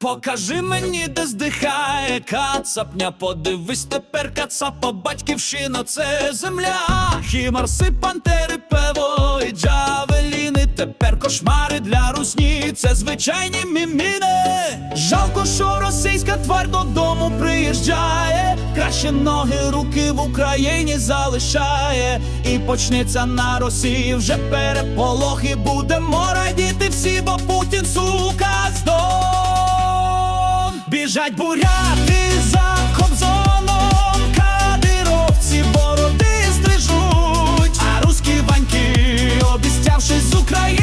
Покажи мені, де здихає кацапня, подивись тепер кацапа, батьківщина це земля. Хімарси, пантери, пево і джавеліни. Тепер кошмари для русні, це звичайні міміни. Жалко, що російська тварь додому приїжджає. Краще ноги, руки в Україні залишає. І почнеться на Росії вже переполох, і будемо радіти всі, бо Путін сука здох. Біжать буряти за Кобзоном, кадировці бороди стрижуть, а руські баньки, обіцявшись з України,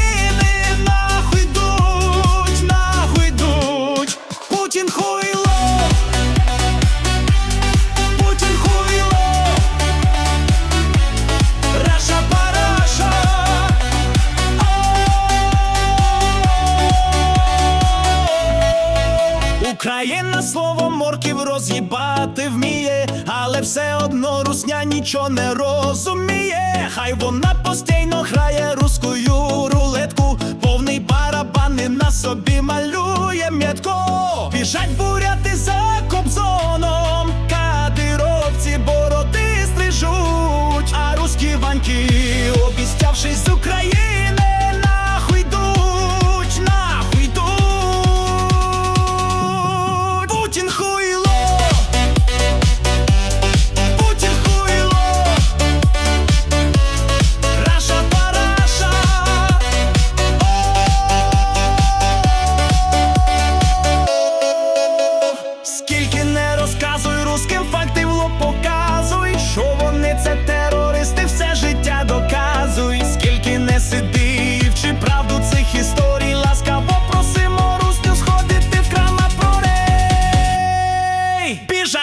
Україна слово морків роз'їбати вміє, але все одно русня нічого не розуміє. Хай вона постійно грає рускою рулетку, повний барабан і на собі малює м'ятко. Біжать буряти за кобзоном,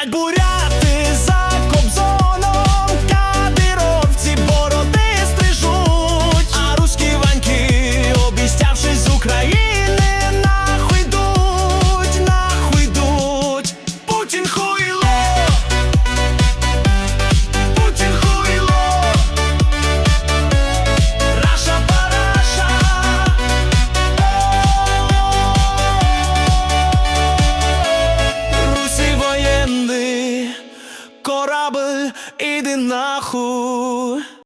Бять буря! Іди нахуй.